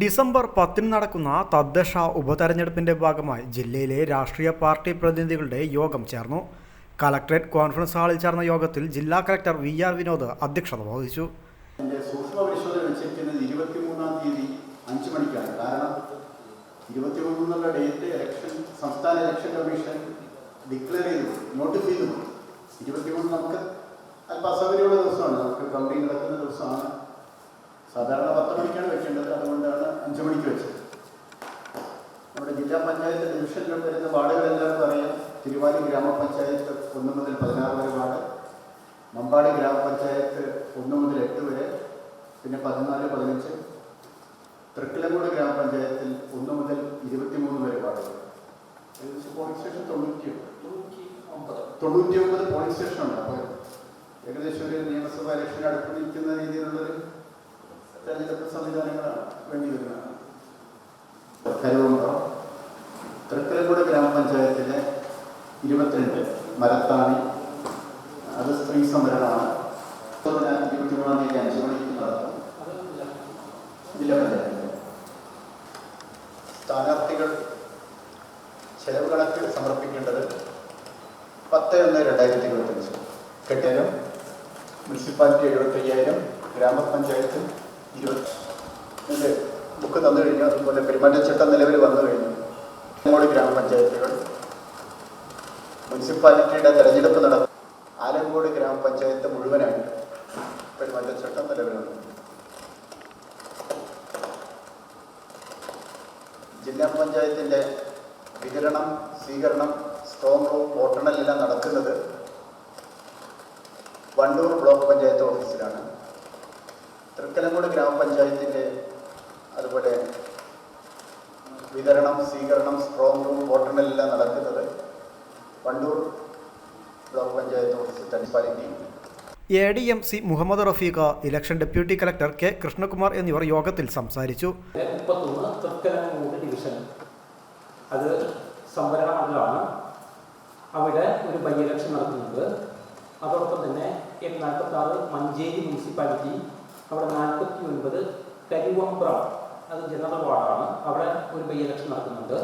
December പത്തിന് നടക്കുന്ന തദ്ദേശ ഉപതെരഞ്ഞെടുപ്പിന്റെ ഭാഗമായി ജില്ലയിലെ രാഷ്ട്രീയ പാർട്ടി പ്രതിനിധികളുടെ യോഗം ചേർന്നു. കളക്ടറേറ്റ് കോൺഫറൻസ് ഹാളിൽ ചേർന്ന യോഗത്തിൽ ജില്ലാ കളക്ടർ വി ആർ വിനോദ് അധ്യക്ഷത വഹിച്ചു. ഇരുപത്തിമൂന്നാം തീയതി അഞ്ച് മണിക്കാണ്. കാരണം ഇരുപത്തിമൂന്ന് ഡേറ്റ് ഇലക്ഷൻ സംസ്ഥാന ഇലക്ഷൻ കമ്മീഷൻ ഡിക്ലെയർ ചെയ്തു നോട്ടിഫൈ ചെയ്തു. ഇരുപത്തിമൂന്ന് നമുക്ക് അല്പ അസൗകര്യമുള്ള ദിവസമാണ്. നമുക്ക് കൗണ്ടിങ് നടക്കുന്ന ദിവസമാണ്. സാധാരണ പത്ത് മണിക്കാണ് വെക്കേണ്ടത്. അതുകൊണ്ടാണ് അഞ്ച് മണിക്ക് വെച്ചത്. നമ്മുടെ ജില്ലാ പഞ്ചായത്ത് ഡിവിഷനിൽ വരുന്ന വാർഡുകൾ എല്ലാവർക്കും അറിയാം തിരുവാലി ഗ്രാമപഞ്ചായത്ത് ഒന്ന് മുതൽ പതിനാറ് വരെ വാർഡ്. മമ്പാടി ഗ്രാമപഞ്ചായത്ത് ഒന്ന് മുതൽ എട്ട് വരെ. പിന്നെ പതിനാല് പതിനഞ്ച്. തൃക്കിലങ്കോട് ഗ്രാമപഞ്ചായത്തിൽ ഒന്ന് മുതൽ ഇരുപത്തിമൂന്ന് വരെ വാർഡുകൾ ഏകദേശം പോളിംഗ് സ്റ്റേഷൻ തൊണ്ണൂറ്റി തൊണ്ണൂറ്റി ഒമ്പത് പോളിംഗ് സ്റ്റേഷൻ ഉണ്ട് അപ്പോൾ ഏകദേശം ഒരു നിയമസഭാ ഇലക്ഷൻ അടുത്ത് നിൽക്കുന്ന രീതിയിലുള്ളൊരു തെരഞ്ഞെടുപ്പ് സംവിധാനങ്ങളാണ് വേണ്ടി വരുന്നത് കരുവമ്പുറം തൃക്കലങ്കോട് ഗ്രാമപഞ്ചായത്തിലെ ഇരുപത്തിരണ്ട് മരത്താണി. അത് സ്ത്രീ സമരമാണ്. ഇരുപത്തിമൂന്നാം തീയതി അഞ്ച് മണിക്ക് നടത്തും ജില്ലാ പഞ്ചായത്ത് സ്ഥാനാർത്ഥികൾ ചെലവ് കണക്കിൽ സമർപ്പിക്കേണ്ടത് പത്ത് ഒന്ന് രണ്ടായിരത്തി ഇരുപത്തഞ്ച് കെട്ടിടം മുനിസിപ്പാലിറ്റി എഴുപത്തയ്യായിരം ഗ്രാമപഞ്ചായത്ത് ഇരുപത്തി ബുക്ക് തന്നു കഴിഞ്ഞു. അതുപോലെ പെരുമാറ്റച്ചട്ടം നിലവിൽ വന്നു കഴിഞ്ഞു. ആലങ്കോട് ഗ്രാമപഞ്ചായത്തുകൾ. മുനിസിപ്പാലിറ്റിയുടെ തെരഞ്ഞെടുപ്പ് നടന്നു. ആലങ്കോട് ഗ്രാമപഞ്ചായത്ത് മുഴുവനായിട്ട് പെരുമാറ്റച്ചട്ടം നിലവിലുണ്ട്. ജില്ലാ പഞ്ചായത്തിന്റെ വിതരണം സ്വീകരണം സ്ട്രോങ് റൂം വോട്ടെണ്ണമെല്ലാം നടക്കുന്നത് വണ്ടൂർ ബ്ലോക്ക് പഞ്ചായത്ത് ഓഫീസിലാണ്. തൃക്കലങ്കോട് ഗ്രാമപഞ്ചായത്തിന്റെ അതുപോലെ വിതരണം സ്വീകരണം സ്ട്രോങ് റൂം വോട്ടെണ്ണലെല്ലാം നടക്കുന്നത് Wandoor block panchayat office municipality A D M C Muhammad Rafeeq election deputy collector K Krishnakumar എന്നിവർ യോഗത്തിൽ സംസാരിച്ചു. ഡിവിഷൻ അത് സംവരണ മണ്ഡലമാണ് അവിടെ ഒരു ബൈ ഇലക്ഷൻ നടത്തുന്നത്. അതോടൊപ്പം തന്നെ നാൽപ്പത്തി ആറ് മഞ്ചേരി മുനിസിപ്പാലിറ്റി അവിടെ നാൽപ്പത്തി ഒൻപത് കരിവമ്പ്രം അത് ജനറൽ വാർഡാണ്. അവിടെ ഒരു ബൈ ഇലക്ഷൻ നടക്കുന്നുണ്ട്.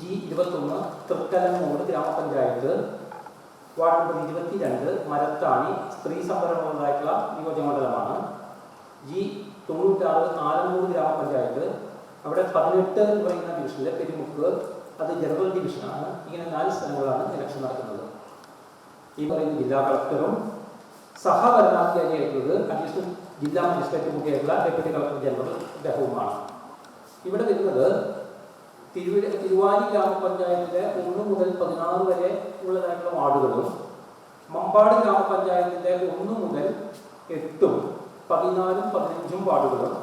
ജി ഇരുപത്തൊന്ന് തൃക്കലങ്ങോട് ഗ്രാമപഞ്ചായത്ത്. വാർഡ് നമ്പർ ഇരുപത്തിരണ്ട് മരത്താണി സ്ത്രീ സംവരണമുള്ളതായിട്ടുള്ള നിയോജകമണ്ഡലമാണ് ജി തൊണ്ണൂറ്റാറ് ആലമ്പൂർ ഗ്രാമപഞ്ചായത്ത്. അവിടെ പതിനെട്ട് എന്ന് പറയുന്ന ഡിവിഷനിലെ പെരുമുക്ക്. അത് ജനറൽ ഡിവിഷനാണ്. ഇങ്ങനെ നാല് സ്ഥലങ്ങളാണ് ഇലക്ഷൻ നടക്കുന്നത്. ഈ പറയുന്ന ജില്ലാ കളക്ടറും സഹഭരണാധികാരിയായിട്ടുള്ളത് അഡീഷണൽ ജില്ലാ മജിസ്ട്രേറ്റ് കൂടിയായിട്ടുള്ള ഡെപ്യൂട്ടി കളക്ടർ ജനറൽ അദ്ദേഹവുമാണ് ഇവിടെ വരുന്നത് തിരുവ തിരുവാലി ഗ്രാമപഞ്ചായത്തിലെ ഒന്ന് മുതൽ പതിനാറ് വരെ ഉള്ളതായിട്ടുള്ള വാർഡുകളും മമ്പാട് ഗ്രാമപഞ്ചായത്തിലെ ഒന്ന് മുതൽ എട്ടും പതിനാലും പതിനഞ്ചും വാർഡുകളും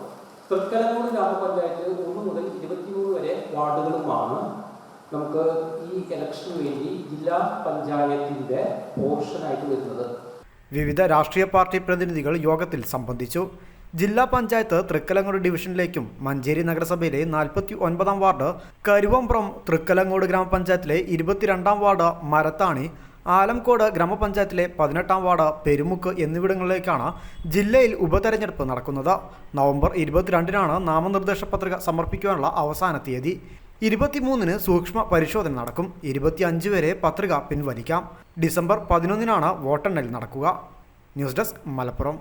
തൃക്കലങ്ങൂട് ഗ്രാമപഞ്ചായത്തിൽ ഒന്ന് മുതൽ ഇരുപത്തിമൂന്ന് വരെ വാർഡുകളുമാണ്. നമുക്ക് ഈ ഇലക്ഷന് വേണ്ടി ജില്ലാ പഞ്ചായത്തിന്റെ പോർഷനായിട്ട് വരുന്നത്. വിവിധ രാഷ്ട്രീയ പാർട്ടി പ്രതിനിധികൾ യോഗത്തിൽ സംബന്ധിച്ചു. ജില്ലാ പഞ്ചായത്ത് തൃക്കലങ്ങോട് ഡിവിഷനിലേക്കും മഞ്ചേരി നഗരസഭയിലെ നാൽപ്പത്തി ഒൻപതാം വാർഡ് കരുവമ്പ്രം തൃക്കലങ്ങോട് ഗ്രാമപഞ്ചായത്തിലെ ഇരുപത്തിരണ്ടാം വാർഡ് മരത്താണി ആലംകോട് ഗ്രാമപഞ്ചായത്തിലെ പതിനെട്ടാം വാർഡ് പെരുമുക്ക് എന്നിവിടങ്ങളിലേക്കാണ് ജില്ലയിൽ ഉപതെരഞ്ഞെടുപ്പ് നടക്കുന്നത്. നവംബർ ഇരുപത്തിരണ്ടിനാണ് നാമനിർദ്ദേശ പത്രിക സമർപ്പിക്കുവാനുള്ള അവസാന തീയതി. ഇരുപത്തിമൂന്നിന് സൂക്ഷ്മ പരിശോധന നടക്കും. ഇരുപത്തിയഞ്ച് വരെ പത്രിക പിൻവലിക്കാം. ഡിസംബർ പതിനൊന്നിനാണ് വോട്ടെണ്ണൽ നടക്കുക. News desk Malappuram.